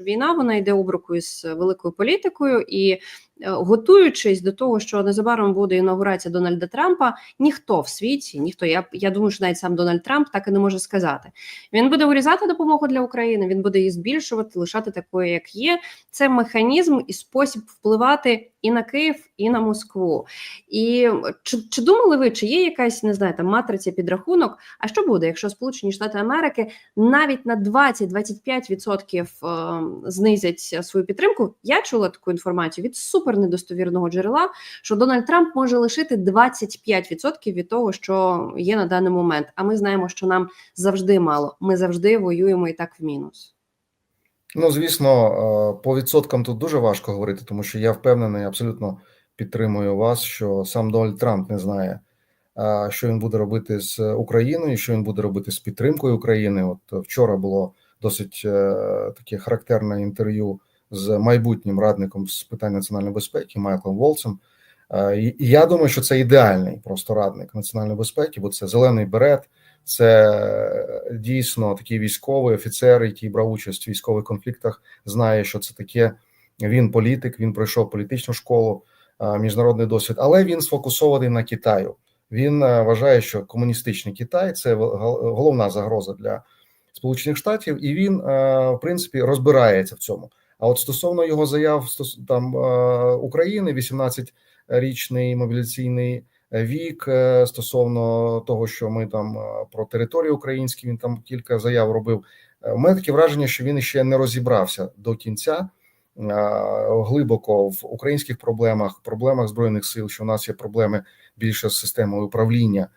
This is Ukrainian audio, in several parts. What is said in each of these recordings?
Війна вона йде об руку із великою політикою, і е, готуючись до того, що незабаром буде інаугурація Дональда Трампа, ніхто в світі, ніхто я я думаю, що навіть сам Дональд Трамп так і не може сказати. Він буде урізати допомогу для України. Він буде її збільшувати, лишати такою, як є. Це механізм і спосіб впливати і на Київ, і на Москву. І чи, чи думали ви, чи є якась не знаю, там матриця підрахунок? А що буде, якщо Сполучені Штати Америки навіть на 20-25% знизять свою підтримку. Я чула таку інформацію від супернедостовірного джерела, що Дональд Трамп може лишити 25% від того, що є на даний момент. А ми знаємо, що нам завжди мало. Ми завжди воюємо і так в мінус. Ну, звісно, по відсоткам тут дуже важко говорити, тому що я впевнений, абсолютно підтримую вас, що сам Дональд Трамп не знає, що він буде робити з Україною, що він буде робити з підтримкою України. От вчора було досить е, таке характерне інтерв'ю з майбутнім радником з питань національної безпеки Майклом Волцем. Е, і я думаю, що це ідеальний просто радник національної безпеки, бо це зелений берет, це дійсно такий військовий офіцер, який брав участь в військових конфліктах, знає, що це таке. Він політик, він пройшов політичну школу, е, міжнародний досвід, але він сфокусований на Китаю. Він вважає, що комуністичний Китай це головна загроза для Сполучених Штатів, і він е, в принципі розбирається в цьому. А от стосовно його заяв там е, України, 18-річний мобіляційний вік, е, стосовно того, що ми там про територію українські, він там кілька заяв робив. У мене таке враження, що він ще не розібрався до кінця глибоко в українських проблемах, проблемах збройних сил, що у нас є проблеми більше з системою управління,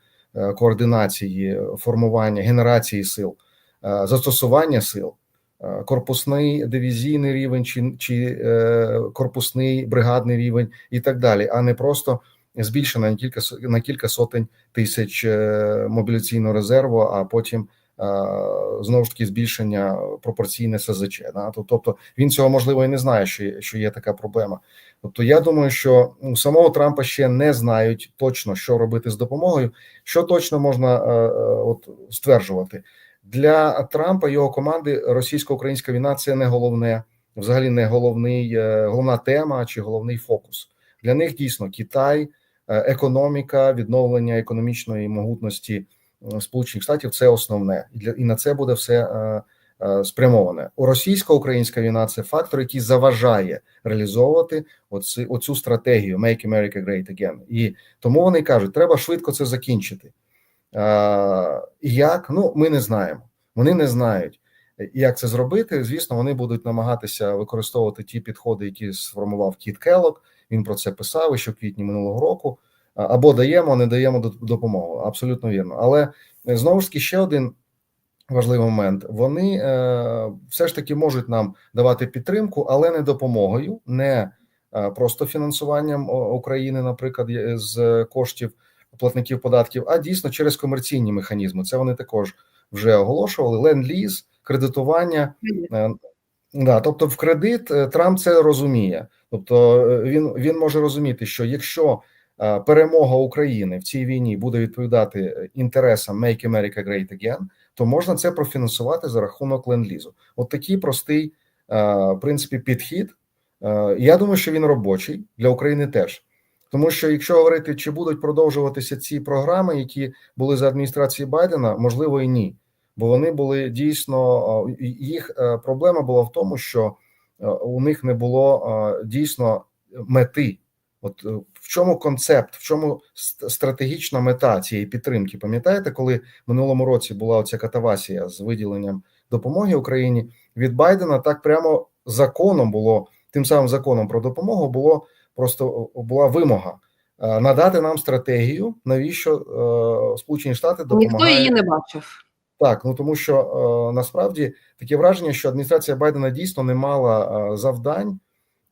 координації, формування генерації сил. Е, застосування сил, е, корпусний дивізійний рівень, чи чи е, корпусний бригадний рівень, і так далі, а не просто збільшена на кілька на кілька сотень тисяч мобіляційного резерву, а потім знову ж таки збільшення пропорційне СЗЧ. Да? Тобто він цього можливо і не знає, що що є така проблема. Тобто, я думаю, що у самого Трампа ще не знають точно, що робити з допомогою, що точно можна от стверджувати. Для Трампа його команди російсько-українська війна це не головне, взагалі не головний е, головна тема чи головний фокус. Для них дійсно Китай, е, економіка, відновлення економічної могутності Сполучених Штатів це основне, і для і на це буде все е, спрямоване. У російсько-українська війна це фактор, який заважає реалізовувати оці, оцю стратегію «Make America Great Again». І тому вони кажуть, треба швидко це закінчити. Як ну ми не знаємо. Вони не знають, як це зробити. Звісно, вони будуть намагатися використовувати ті підходи, які сформував Кіт Келок. Він про це писав ще в квітні минулого року. Або даємо, не даємо допомогу. Абсолютно вірно. Але е, знову ж таки ще один важливий момент: вони е, все ж таки можуть нам давати підтримку, але не допомогою, не е, просто фінансуванням України, наприклад, з коштів платників податків, а дійсно через комерційні механізми. Це вони також вже оголошували. ленд-ліз, кредитування. Е, да, тобто, в кредит е, Трамп це розуміє. Тобто е, він він може розуміти, що якщо перемога України в цій війні буде відповідати інтересам «Make America Great Again», то можна це профінансувати за рахунок ленд-лізу. От такий простий в принципі підхід. Я думаю, що він робочий для України теж. Тому що якщо говорити, чи будуть продовжуватися ці програми, які були за адміністрації Байдена, можливо і ні, бо вони були дійсно їх е, проблема була в тому, що е, у них не було дійсно мети. От е, в чому концепт, в чому стратегічна мета цієї підтримки? Пам'ятаєте, коли в минулому році була оця катавасія з виділенням допомоги Україні від Байдена? Так прямо законом було тим самим законом про допомогу було просто була вимога е, надати нам стратегію, навіщо е, Сполучені Штати допомагають. Ніхто її не бачив. Так, ну тому що е, насправді таке враження, що адміністрація Байдена дійсно не мала завдань,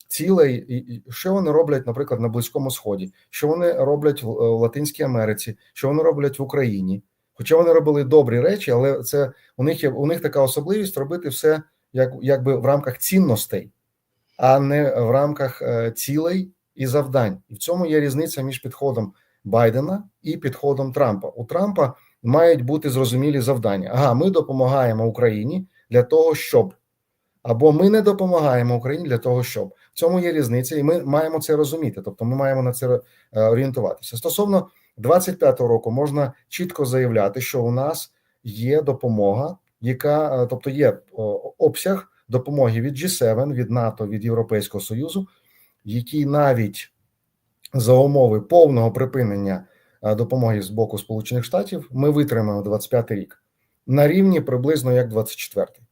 цілей, і що вони роблять, наприклад, на Близькому Сході, що вони роблять в Латинській Америці, що вони роблять в Україні. Хоча вони робили добрі речі, але це у них є у них така особливість робити все як якби в рамках цінностей, а не в рамках цілей і завдань, і в цьому є різниця між підходом Байдена і підходом Трампа. У Трампа мають бути зрозумілі завдання. Ага, ми допомагаємо Україні для того, щоб. або ми не допомагаємо Україні для того, щоб в цьому є різниця, і ми маємо це розуміти. Тобто, ми маємо на це е, орієнтуватися. Стосовно 25-го року, можна чітко заявляти, що у нас є допомога, яка е, тобто є обсяг допомоги від G7, від НАТО, від Європейського Союзу, який навіть за умови повного припинення е, допомоги з боку Сполучених Штатів ми витримаємо 25 рік на рівні приблизно як 24-й.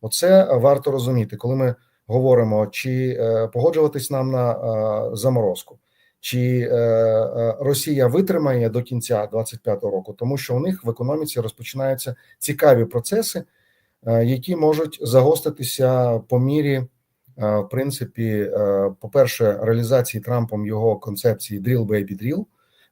Оце варто розуміти, коли ми говоримо, чи е, погоджуватись нам на е, заморозку, чи Росія витримає до кінця 25-го року, тому що у них в економіці розпочинаються цікаві процеси, які можуть загоститися по мірі, в принципі, е, по-перше, реалізації Трампом його концепції «drill, baby, drill»,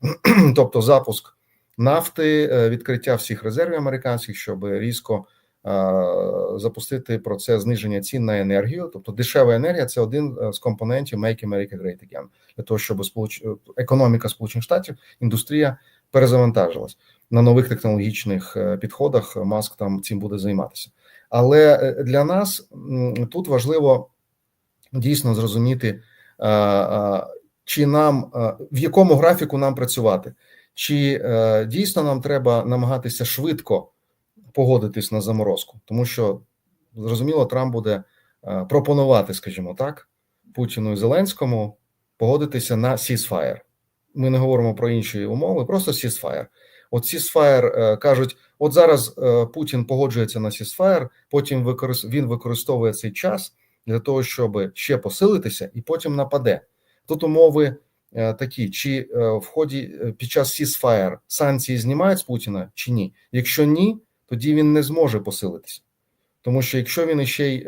тобто запуск нафти, е, відкриття всіх резервів американських, щоб різко е, запустити процес зниження цін на енергію. Тобто дешева енергія це один е, з компонентів Make America Great Again, для того, щоб сполуч... економіка Сполучених Штатів, індустрія перезавантажилась на нових технологічних е, підходах. Маск там цим буде займатися. Але е, для нас тут важливо дійсно зрозуміти, е, е, чи нам е, в якому графіку нам працювати, чи дійсно нам треба намагатися швидко погодитись на заморозку, тому що зрозуміло, Трамп буде пропонувати, скажімо так, Путіну і Зеленському погодитися на ceasefire. Ми не говоримо про інші умови, просто ceasefire. От е, кажуть: от зараз Путін погоджується на ceasefire, потім він використовує цей час для того, щоб ще посилитися, і потім нападе. Тут умови е, такі: чи е, в ході е, під час ceasefire санкції знімають з Путіна, чи ні? Якщо ні, тоді він не зможе посилитися. Тому що якщо він іще й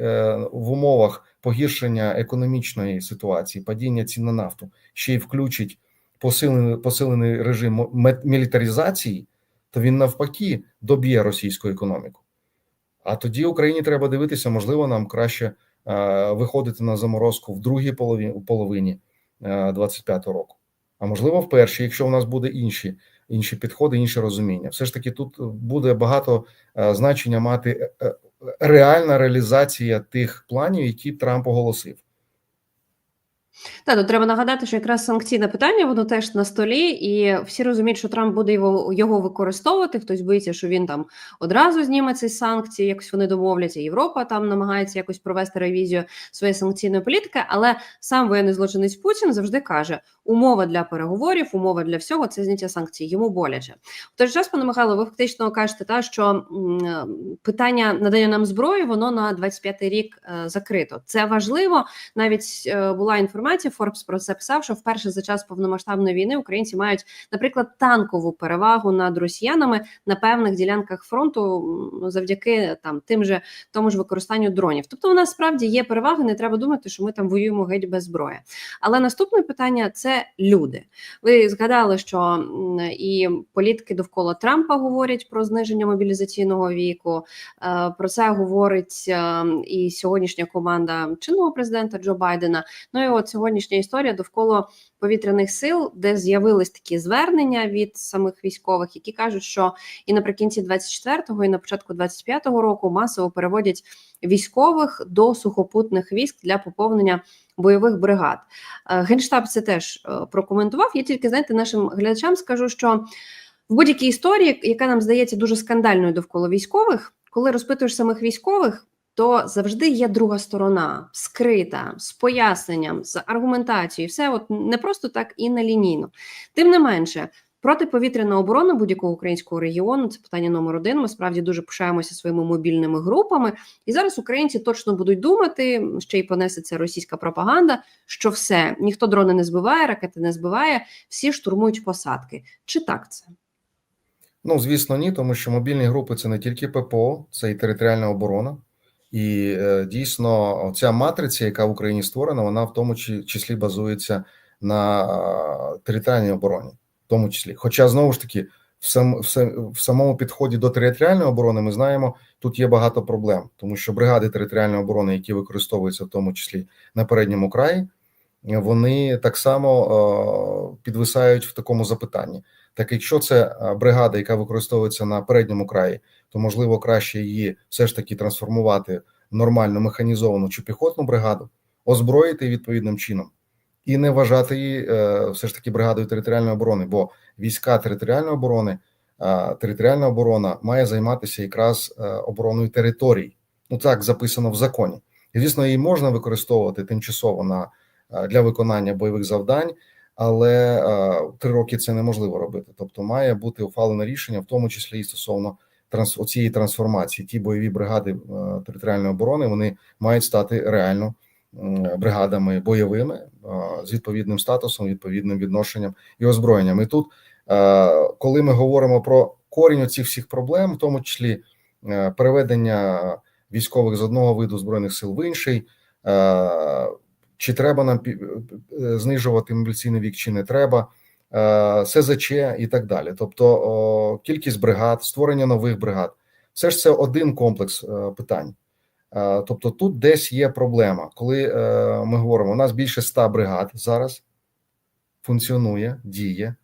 в умовах погіршення економічної ситуації, падіння цін на нафту, ще й включить посилений, посилений режим мілітаризації, то він навпаки доб'є російську економіку. А тоді Україні треба дивитися, можливо, нам краще виходити на заморозку в другій половині, половині е, 25-го року. А можливо, в першій, якщо у нас буде інші, інші підходи, інше розуміння. Все ж таки, тут буде багато е, значення мати е, е, реальна реалізація тих планів, які Трамп оголосив. Та тут треба нагадати, що якраз санкційне питання воно теж на столі, і всі розуміють, що Трамп буде його, його використовувати. Хтось боїться, що він там одразу зніме ці санкції, якось вони домовляться. Європа там намагається якось провести ревізію своєї санкційної політики. Але сам воєнний злочинець Путін завжди каже: умова для переговорів, умова для всього це зняття санкцій. Йому боляче. В той же час, пане Михайло, ви фактично кажете, та що питання надання нам зброї, воно на 25-й рік е, закрито. Це важливо. Навіть е, була інформація. Форбс про це писав, що вперше за час повномасштабної війни українці мають, наприклад, танкову перевагу над росіянами на певних ділянках фронту завдяки там тим же тому ж використанню дронів. Тобто, у нас справді є переваги. Не треба думати, що ми там воюємо геть без зброї. Але наступне питання це люди. Ви згадали, що і політики довкола Трампа говорять про зниження мобілізаційного віку. Е, Про це говорить е, і сьогоднішня команда чинного президента Джо Байдена. Ну і от сьогоднішня історія довкола повітряних сил, де з'явились такі звернення від самих військових, які кажуть, що і наприкінці 24-го, і на початку 25-го року масово переводять військових до сухопутних військ для поповнення бойових бригад. Е, Генштаб це теж е, прокоментував. Я тільки знаєте, нашим глядачам скажу, що в будь-якій історії, яка нам здається дуже скандальною довкола військових, коли розпитуєш самих військових. То завжди є друга сторона, скрита, з поясненням, з аргументацією, все от не просто так і нелінійно. Тим не менше, протиповітряна оборона будь-якого українського регіону це питання номер один. Ми справді дуже пишаємося своїми мобільними групами. І зараз українці точно будуть думати, ще й понесеться російська пропаганда, що все ніхто дрони не збиває, ракети не збиває, всі штурмують посадки. Чи так це? Ну, звісно, ні, тому що мобільні групи це не тільки ППО, це і територіальна оборона. І е, дійсно, ця матриця, яка в Україні створена, вона в тому числі базується на е, територіальній обороні, в тому числі. Хоча знову ж таки, в, сам, в, сам- в самому підході до територіальної оборони ми знаємо, тут є багато проблем, тому що бригади територіальної оборони, які використовуються в тому числі на передньому краї, вони так само е, підвисають в такому запитанні. Так, якщо це бригада, яка використовується на передньому краї, то можливо краще її все ж таки трансформувати в нормальну механізовану чи піхотну бригаду, озброїти відповідним чином і не вважати її е, все ж таки бригадою територіальної оборони, бо війська територіальної оборони, територіальна оборона має займатися якраз е, обороною територій. Ну так записано в законі. Звісно, її можна використовувати тимчасово на е, для виконання бойових завдань, але е, три роки це неможливо робити. Тобто, має бути ухвалене рішення, в тому числі і стосовно транс цієї трансформації. Ті бойові бригади е, територіальної оборони вони мають стати реально бригадами бойовими е, з відповідним статусом, відповідним відношенням і озброєнням. І тут, коли ми говоримо про корінь цих всіх проблем, в тому числі переведення військових з одного виду збройних сил в інший. Чи треба нам е, знижувати мобілізаційний вік, чи не треба, е, СЗЧ і так далі. Тобто кількість бригад, створення нових бригад, все ж це один комплекс е, питань. Тобто тут десь є проблема, коли ми говоримо, у нас більше ста бригад зараз функціонує, діє.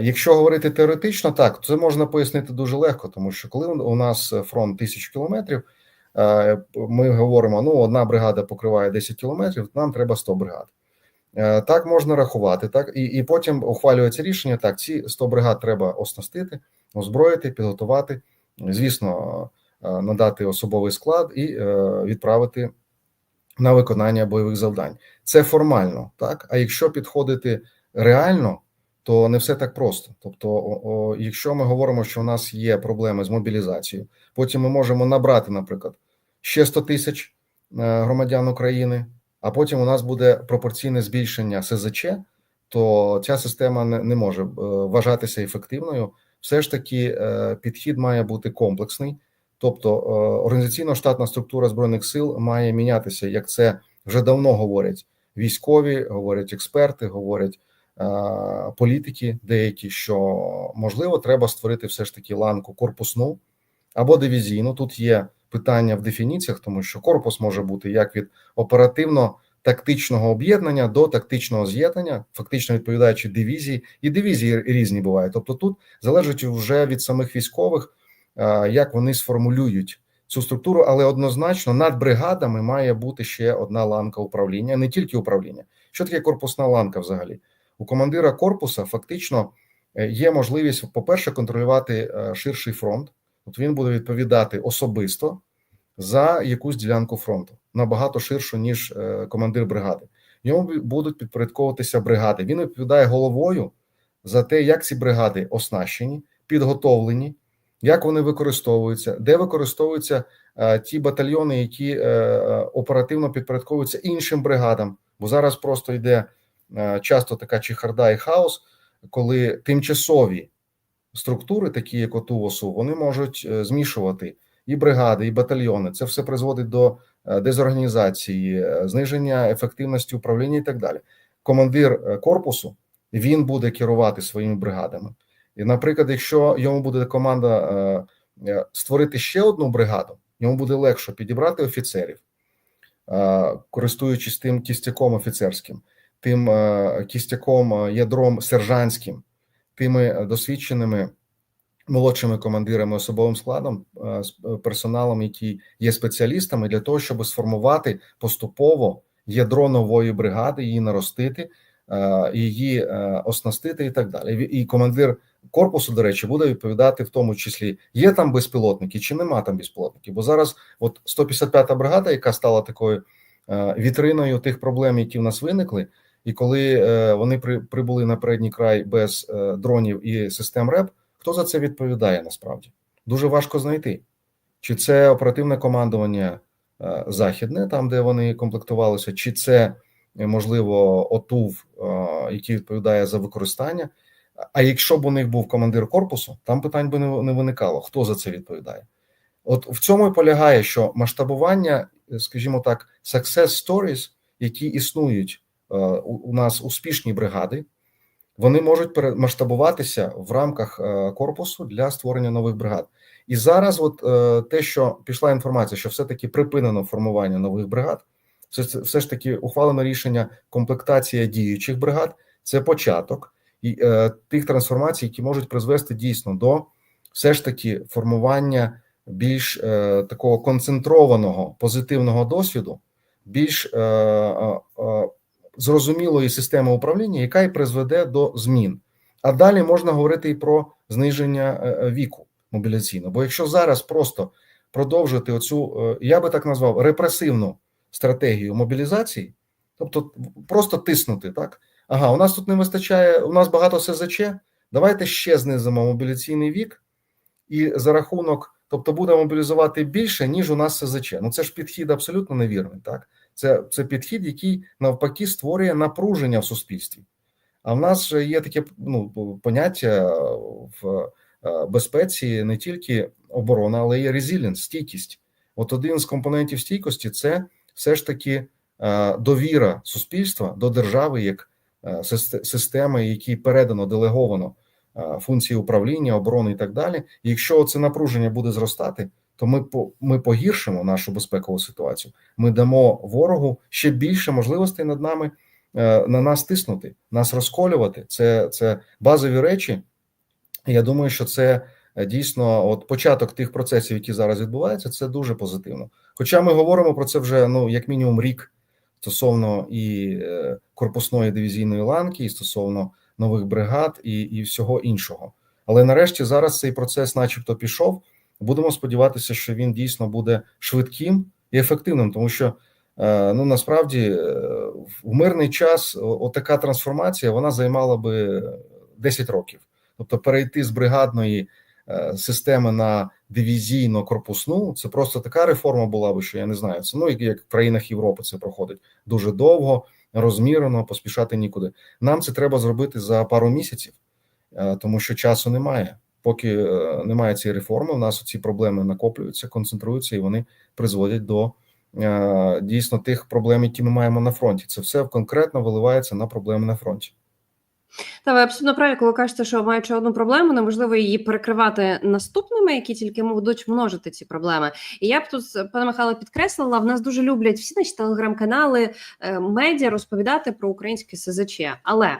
Якщо говорити теоретично, так це можна пояснити дуже легко, тому що коли у нас фронт тисячу кілометрів, ми говоримо: ну одна бригада покриває 10 кілометрів, нам треба 100 бригад. Е, Так можна рахувати, так і, і потім ухвалюється рішення. Так, ці 100 бригад треба оснастити, озброїти, підготувати. Звісно, е, надати особовий склад і е, відправити на виконання бойових завдань. Це формально, так. А якщо підходити реально, то не все так просто. Тобто, о, о, якщо ми говоримо, що у нас є проблеми з мобілізацією, потім ми можемо набрати, наприклад, ще 100 тисяч е, громадян України, а потім у нас буде пропорційне збільшення СЗЧ, то ця система не, може е, вважатися ефективною. Все ж таки, е, підхід має бути комплексний. Тобто організаційно-штатна структура збройних сил має мінятися, як це вже давно говорять військові, говорять експерти, говорять політики, деякі що можливо треба створити все ж таки ланку корпусну або дивізійну. Тут є питання в дефініціях, тому що корпус може бути як від оперативно-тактичного об'єднання до тактичного з'єднання, фактично відповідаючи дивізії, і дивізії різні бувають. Тобто, тут залежить вже від самих військових як вони сформулюють цю структуру, але однозначно над бригадами має бути ще одна ланка управління, не тільки управління. Що таке корпусна ланка взагалі? У командира корпуса фактично е, є можливість, по-перше, контролювати е, ширший фронт. От він буде відповідати особисто за якусь ділянку фронту набагато ширшу, ніж е, командир бригади. Йому будуть підпорядковуватися бригади. Він відповідає головою за те, як ці бригади оснащені, підготовлені, як вони використовуються, де використовуються е, ті батальйони, які е, оперативно підпорядковуються іншим бригадам. Бо зараз просто йде часто така чехарда і хаос, коли тимчасові структури, такі як ОТУОСУ, вони можуть е, змішувати і бригади, і батальйони. Це все призводить до е, дезорганізації, е, зниження ефективності управління і так далі. Командир корпусу він буде керувати своїми бригадами. І, наприклад, якщо йому буде команда створити ще одну бригаду, йому буде легше підібрати офіцерів, користуючись тим кістяком офіцерським, тим кістяком ядром сержантським, тими е, досвідченими молодшими командирами, особовим складом, е, з- е, персоналом, які є спеціалістами, для того, щоб сформувати поступово ядро нової бригади, її наростити, її оснастити і так далі. І- командир корпусу, до речі, буде відповідати в тому числі, є там безпілотники чи нема там безпілотників. Бо зараз, от 155-та бригада, яка стала такою вітриною тих проблем, які в нас виникли, і коли е, вони при, прибули на передній край без е, дронів і систем РЕП, хто за це відповідає насправді? Дуже важко знайти. Чи це оперативне командування е, західне, там де вони комплектувалися, чи це можливо ОТУВ, який відповідає за використання. А якщо б у них був командир корпусу, там питань би не виникало. Хто за це відповідає? От в цьому і полягає, що масштабування, скажімо так, success stories, які існують у, у нас успішні бригади, вони можуть перемасштабуватися в рамках е, корпусу для створення нових бригад. І зараз, от е, те, що пішла інформація, що все-таки припинено формування нових бригад, все, все ж таки ухвалено рішення комплектація діючих бригад, це початок і е, тих трансформацій, які можуть призвести дійсно до все ж таки формування більш е, такого концентрованого позитивного досвіду, більш е, е, е, зрозумілої системи управління, яка і призведе до змін. А далі можна говорити і про зниження е, е, віку мобіляційного. Бо якщо зараз просто продовжити оцю, е, я би так назвав, репресивну стратегію мобілізації, тобто просто тиснути, так? Ага, у нас тут не вистачає, у нас багато СЗЧ, давайте ще знизимо мобіляційний вік, і за рахунок, тобто буде мобілізувати більше, ніж у нас СЗЧ. Ну це ж підхід абсолютно невірний, так? Це, це підхід, який навпаки створює напруження в суспільстві. А в нас є таке ну, поняття в е, безпеці не тільки оборона, але й резилінс, стійкість. От один з компонентів стійкості це все ж таки е, довіра суспільства до держави як е, системи, якій передано делеговано функції управління, оборони і так далі. Якщо це напруження буде зростати, то ми ми погіршимо нашу безпекову ситуацію. Ми дамо ворогу ще більше можливостей над нами е, на нас тиснути, нас розколювати. Це, це базові речі. Я думаю, що це е, дійсно от початок тих процесів, які зараз відбуваються, це дуже позитивно. Хоча ми говоримо про це вже ну як мінімум рік стосовно і е, корпусної дивізійної ланки, і стосовно нових бригад, і, і всього іншого. Але нарешті зараз цей процес, начебто, пішов. Будемо сподіватися, що він дійсно буде швидким і ефективним, тому що е, ну насправді е, в мирний час отака трансформація вона займала би 10 років. Тобто перейти з бригадної е, системи на дивізійно-корпусну, це просто така реформа була би, що я не знаю. Це ну як, в країнах Європи це проходить дуже довго, розмірено, поспішати нікуди. Нам це треба зробити за пару місяців, тому що часу немає. Поки е, немає цієї реформи, у нас ці проблеми накоплюються, концентруються, і вони призводять до е, дійсно тих проблем, які ми маємо на фронті. Це все конкретно виливається на проблеми на фронті. Та ви абсолютно праві, коли кажете, що маючи одну проблему, неможливо її перекривати наступними, які тільки будуть множити ці проблеми. І я б тут, пане Михайло, підкреслила, в нас дуже люблять всі наші телеграм-канали, е, медіа розповідати про українське СЗЧ. Але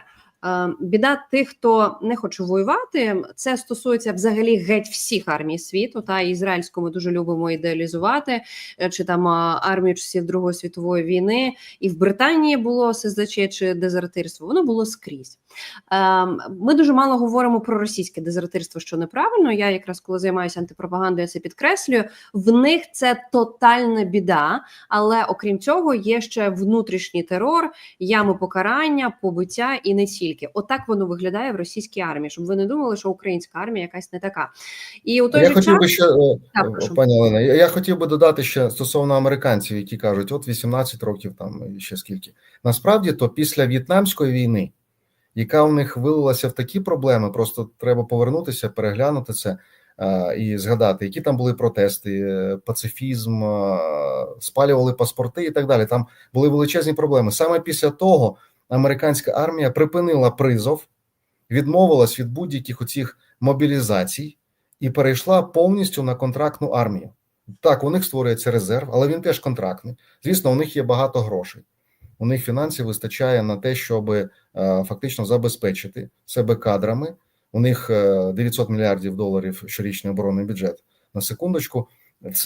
біда тих, хто не хоче воювати, це стосується взагалі геть всіх армій світу. Та ізраїльську ми дуже любимо ідеалізувати, е, чи там армію часів Другої світової війни, і в Британії було СЗЧ чи дезертирство. Воно було скрізь. Ем, Ми дуже мало говоримо про російське дезертирство, що неправильно. Я якраз коли займаюся антипропагандою, це підкреслюю. В них це тотальна біда, але окрім цього, є ще внутрішній терор, ями покарання, побиття і не тільки. Отак воно виглядає в російській армії, щоб ви не думали, що українська армія якась не така. І у той Я же хотів час би ще е, Так, пані Олена. Я, я хотів би додати ще стосовно американців, які кажуть, от 18 років там і ще скільки. Насправді, то після В'єтнамської війни, яка у них вилилася в такі проблеми, просто треба повернутися, переглянути це е, і згадати, які там були протести, е, пацифізм, е, спалювали паспорти і так далі. Там були величезні проблеми. Саме після того американська армія припинила призов, відмовилась від будь-яких оцих мобілізацій і перейшла повністю на контрактну армію. Так, у них створюється резерв, але він теж контрактний. Звісно, у них є багато грошей. У них фінансів вистачає на те, щоб е, фактично забезпечити себе кадрами. У них е, 900 мільярдів доларів щорічний оборонний бюджет. На секундочку,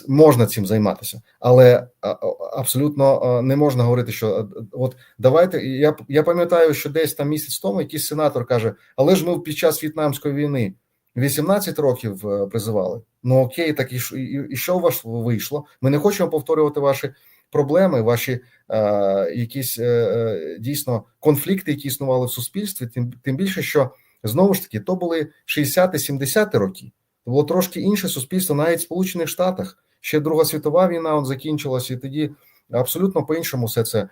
можна цим займатися, але а, абсолютно не можна говорити, що е, от давайте. Я я пам'ятаю, що десь там місяць тому якийсь сенатор каже: але ж ми під час в'єтнамської війни 18 років е, призивали. Ну окей, так і, і, і що у вас вийшло? Ми не хочемо повторювати ваші проблеми, ваші е, якісь е, е, дійсно конфлікти, які існували в суспільстві. Тим, тим більше, що знову ж таки то були 60-70 роки. Це було трошки інше суспільство, навіть в Сполучених Штатах. Ще Друга світова війна от закінчилася, і тоді абсолютно по-іншому все це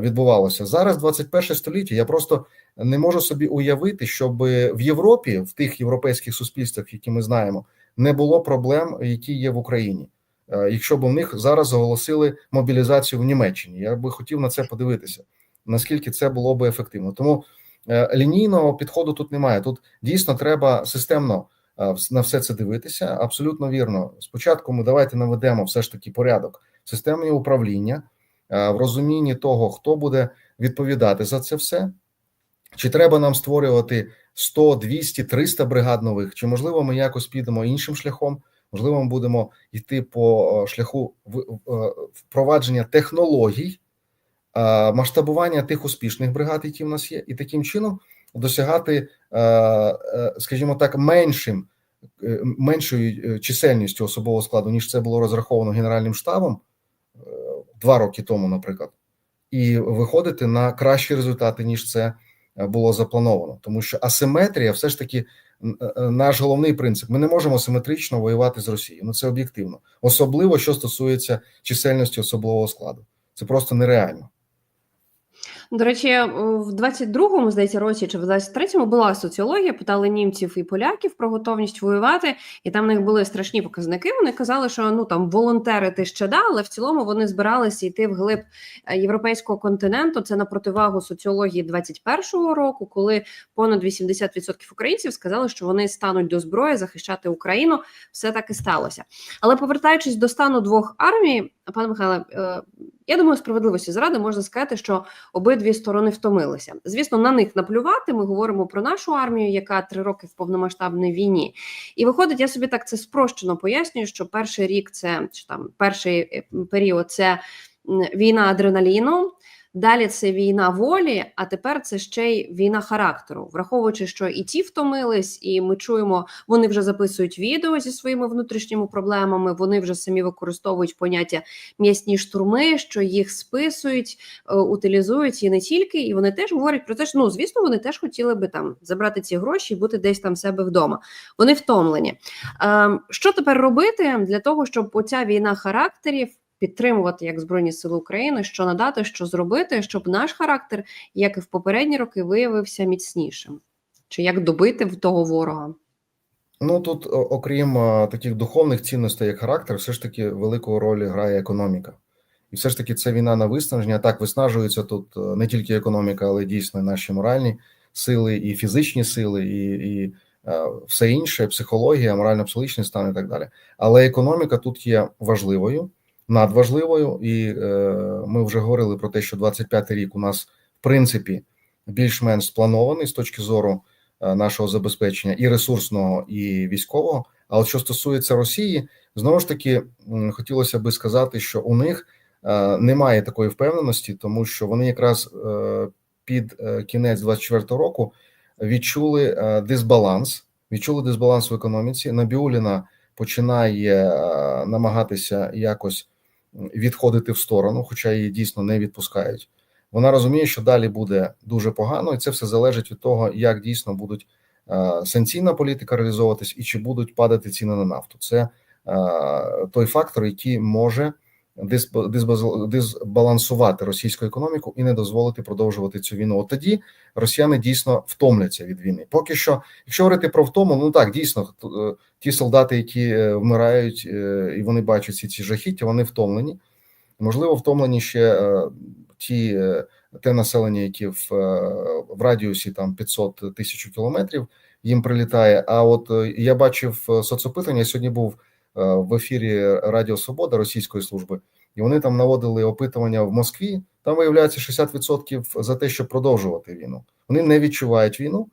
відбувалося. Зараз 21 століття. Я просто не можу собі уявити, щоб в Європі, в тих європейських суспільствах, які ми знаємо, не було проблем, які є в Україні. Е, Якщо б у них зараз оголосили мобілізацію в Німеччині, я би хотів на це подивитися, наскільки це було би ефективно. Тому е, лінійного підходу тут немає. Тут дійсно треба системно е, на все це дивитися. Абсолютно вірно. Спочатку ми давайте наведемо все ж таки порядок системні управління в розумінні того, хто буде відповідати за це все. Чи треба нам створювати 100, 200, 300 бригад нових, чи можливо ми якось підемо іншим шляхом? Можливо, ми будемо йти по е, шляху е, впровадження технологій, е, масштабування тих успішних бригад, які в нас є, і таким чином досягати, скажімо так, меншим меншою чисельністю особового складу, ніж це було розраховано Генеральним штабом два роки тому, наприклад, і виходити на кращі результати, ніж це було заплановано. Тому що асиметрія, все ж таки, наш головний принцип: ми не можемо симетрично воювати з Росією. Ну це об'єктивно, особливо що стосується чисельності особового складу. Це просто нереально. До речі, в 22-му, здається, році чи в 23-му була соціологія, питали німців і поляків про готовність воювати, і там в них були страшні показники. Вони казали, що ну там волонтерити ще да, але в цілому вони збиралися йти в глиб е, європейського континенту. Це на противагу соціології 21-го року, коли понад 80% українців сказали, що вони стануть до зброї захищати Україну. Все так і сталося. Але повертаючись до стану двох армій, пане Михайле, е, я думаю, справедливості заради можна сказати, що обидві сторони втомилися. Звісно, на них наплювати. Ми говоримо про нашу армію, яка три роки в повномасштабній війні. І виходить, я собі так це спрощено пояснюю, що перший рік це чи там перший е, період це війна адреналіну. Далі це війна волі, а тепер це ще й війна характеру, враховуючи, що і ті втомились, і ми чуємо, вони вже записують відео зі своїми внутрішніми проблемами. Вони вже самі використовують поняття м'ясні штурми, що їх списують, е, утилізують і не тільки. І вони теж говорять про те, що ну звісно, вони теж хотіли би там забрати ці гроші і бути десь там себе вдома. Вони втомлені. Ем, що тепер робити для того, щоб оця війна характерів підтримувати як Збройні Сили України, що надати, що зробити, щоб наш характер, як і в попередні роки, виявився міцнішим? Чи як добити в того ворога? Ну тут, окрім таких духовних цінностей, як характер, все ж таки велику роль грає економіка. І все ж таки це війна на виснаження. Так, виснажується тут е, не тільки економіка, але дійсно і наші моральні сили, і фізичні сили, і, і е, все інше, психологія, морально-психологічний стан і так далі. Але економіка тут є важливою, надважливою, і е, ми вже говорили про те, що 25-й рік у нас в принципі більш-менш спланований з точки зору е, нашого забезпечення і ресурсного, і військового. А от що стосується Росії, знову ж таки хотілося би сказати, що у них е, немає такої впевненості, тому що вони якраз е, під кінець 24 року відчули дисбаланс, відчули дисбаланс в економіці. Набіуліна починає намагатися якось відходити в сторону, хоча її дійсно не відпускають. Вона розуміє, що далі буде дуже погано, і це все залежить від того, як дійсно будуть е, санкційна політика реалізовуватись і чи будуть падати ціни на нафту. Це е, той фактор, який може дисбалансувати російську економіку і не дозволити продовжувати цю війну. От тоді росіяни дійсно втомляться від війни. Поки що, якщо говорити про втому, ну так дійсно е, ті солдати, які е, вмирають е, і вони бачать ці ці жахіття, вони втомлені. Можливо, втомлені ще ті те населення, яке в, в радіусі там 500 тисяч кілометрів їм прилітає. А от я бачив соцопитання. Я сьогодні був в ефірі Радіо Свобода російської служби, і вони там наводили опитування в Москві. Там виявляється 60% за те, щоб продовжувати війну. Вони не відчувають війну,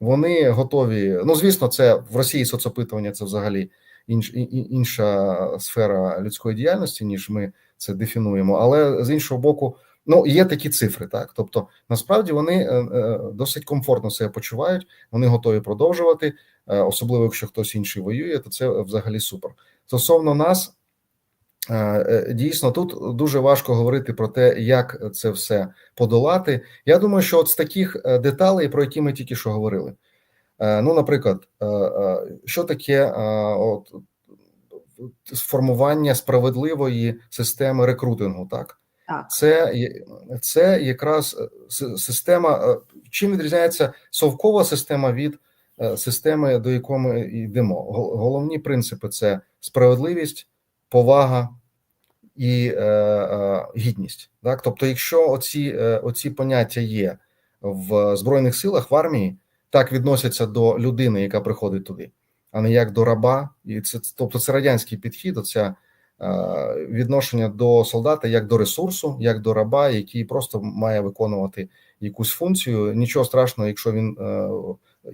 вони готові. Ну звісно, це в Росії соцопитування це взагалі інш, інша сфера людської діяльності, ніж ми це дефінуємо. Але з іншого боку, ну є такі цифри, так тобто, насправді вони е, е, досить комфортно себе почувають, вони готові продовжувати, е, особливо якщо хтось інший воює, то це взагалі супер. Стосовно нас. Дійсно, тут дуже важко говорити про те, як це все подолати. Я думаю, що от з таких деталей, про які ми тільки що говорили. Ну, наприклад, що таке от, сформування справедливої системи рекрутингу, так? Так. Це, це якраз е, система. е, Чим відрізняється совкова система від е, системи, до якої ми йдемо? Головні принципи це справедливість, повага і е, е, гідність. Так, тобто, якщо оці, оці поняття є в збройних силах в армії, так відносяться до людини, яка приходить туди, а не як до раба, і це тобто це радянський підхід. Оця відношення до солдата як до ресурсу, як до раба, який просто має виконувати якусь функцію. Нічого страшного, якщо він е,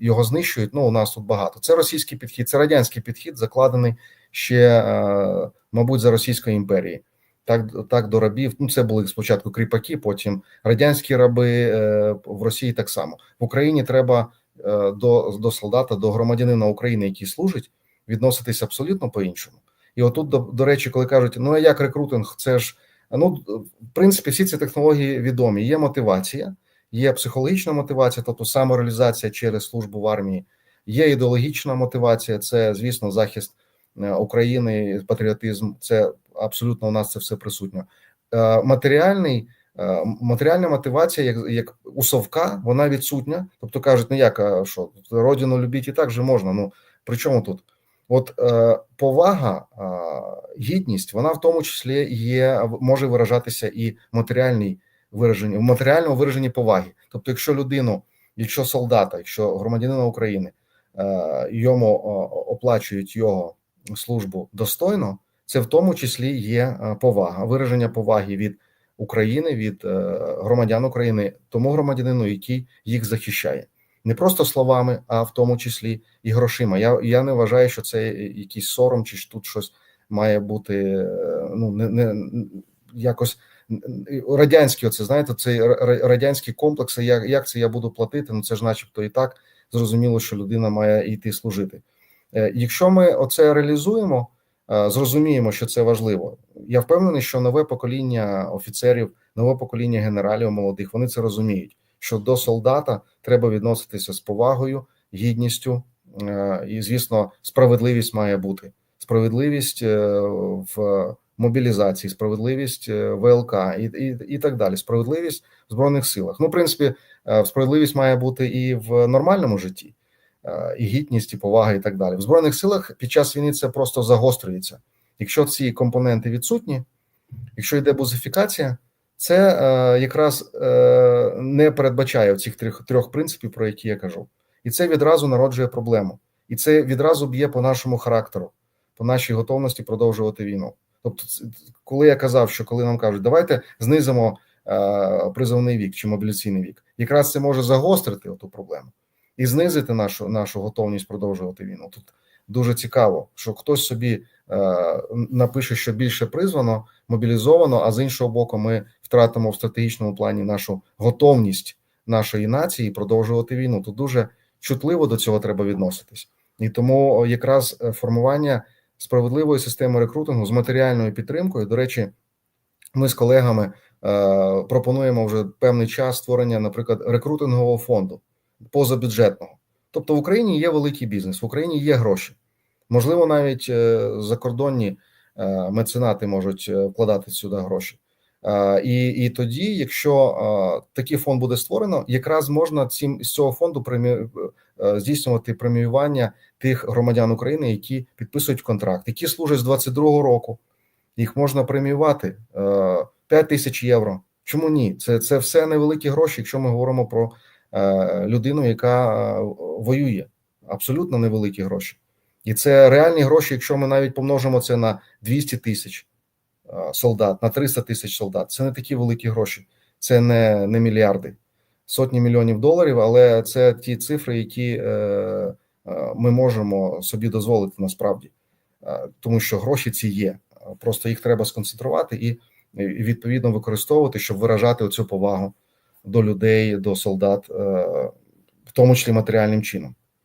його знищують. Ну у нас тут багато. Це російський підхід, це радянський підхід, закладений ще, е, мабуть, за Російської імперії. Так, так до рабів. Ну, це були спочатку кріпаки, потім радянські раби е, в Росії так само. В Україні треба е, до, до солдата, до громадянина України, який служить, відноситись абсолютно по-іншому. І отут, до, до речі, коли кажуть, ну а як рекрутинг, це ж ну в принципі всі ці технології відомі. Є мотивація, є психологічна мотивація, тобто самореалізація через службу в армії, є ідеологічна мотивація, це звісно захист е, України, патріотизм. Це абсолютно у нас це все присутньо. Е, Матеріальний е, матеріальна мотивація, як як у совка, вона відсутня. Тобто кажуть, ну як а що родину любіть і так же можна. Ну при чому тут? От е, повага, е, гідність, вона в тому числі є, може виражатися і матеріальній вираженні, в матеріальному вираженні поваги. Тобто, якщо людину, якщо солдата, якщо громадянина України е, йому оплачують його службу достойно, це в тому числі є е, повага, вираження поваги від України, від е, громадян України, тому громадянину, який їх захищає не просто словами, а в тому числі і грошима. Я я не вважаю, що це якийсь сором, чи тут щось має бути е, ну не не якось радянські. Оце знаєте, цей радянські комплекси. Як як це я буду платити? Ну це ж, начебто, і так зрозуміло, що людина має йти служити. Е, Якщо ми оце реалізуємо, е, зрозуміємо, що це важливо. Я впевнений, що нове покоління офіцерів, нове покоління генералів молодих, вони це розуміють що до солдата треба відноситися з повагою, гідністю і, звісно, справедливість має бути. Справедливість е, в мобілізації, справедливість е, ВЛК і і, і так далі. Справедливість в збройних силах. Ну, в принципі, е, справедливість має бути і в нормальному житті, і гідність, і повага, і так далі. В збройних силах під час війни це просто загострюється. Якщо ці компоненти відсутні, якщо йде бузифікація це е, якраз е, не передбачає цих трьох трьох принципів, про які я кажу, і це відразу народжує проблему, і це відразу б'є по нашому характеру, по нашій готовності продовжувати війну. Тобто, коли я казав, що коли нам кажуть, давайте знизимо е, призовний вік чи мобіляційний вік, якраз це може загострити ту проблему і знизити нашу нашу готовність продовжувати війну. Тут дуже цікаво, що хтось собі напише, що більше призвано, мобілізовано, а з іншого боку, ми втратимо в стратегічному плані нашу готовність нашої нації продовжувати війну. Тут дуже чутливо до цього треба відноситись, і тому якраз е, формування справедливої системи рекрутингу з матеріальною підтримкою. До речі, ми з колегами е, пропонуємо вже певний час створення, наприклад, рекрутингового фонду позабюджетного. Тобто в Україні є великий бізнес, в Україні є гроші. Можливо, навіть е, закордонні е, меценати можуть е, вкладати сюди гроші. І і тоді, якщо такий фонд буде створено, якраз можна цим з цього фонду премі... здійснювати преміювання тих громадян України, які підписують контракт, які служать з 22-го року. Їх можна преміювати 5 тисяч євро. Чому ні? Це це все невеликі гроші, якщо ми говоримо про людину, яка воює. Абсолютно невеликі гроші. І це реальні гроші, якщо ми навіть помножимо це на 200 тисяч солдат, на 300 тисяч солдат. Це не такі великі гроші, це не не мільярди, сотні мільйонів доларів, але це ті цифри, які е, е, ми можемо собі дозволити насправді, е, тому що гроші ці є. Просто їх треба сконцентрувати і, і відповідно використовувати, щоб виражати оцю повагу до людей, до солдат, е, в тому числі матеріальним чином.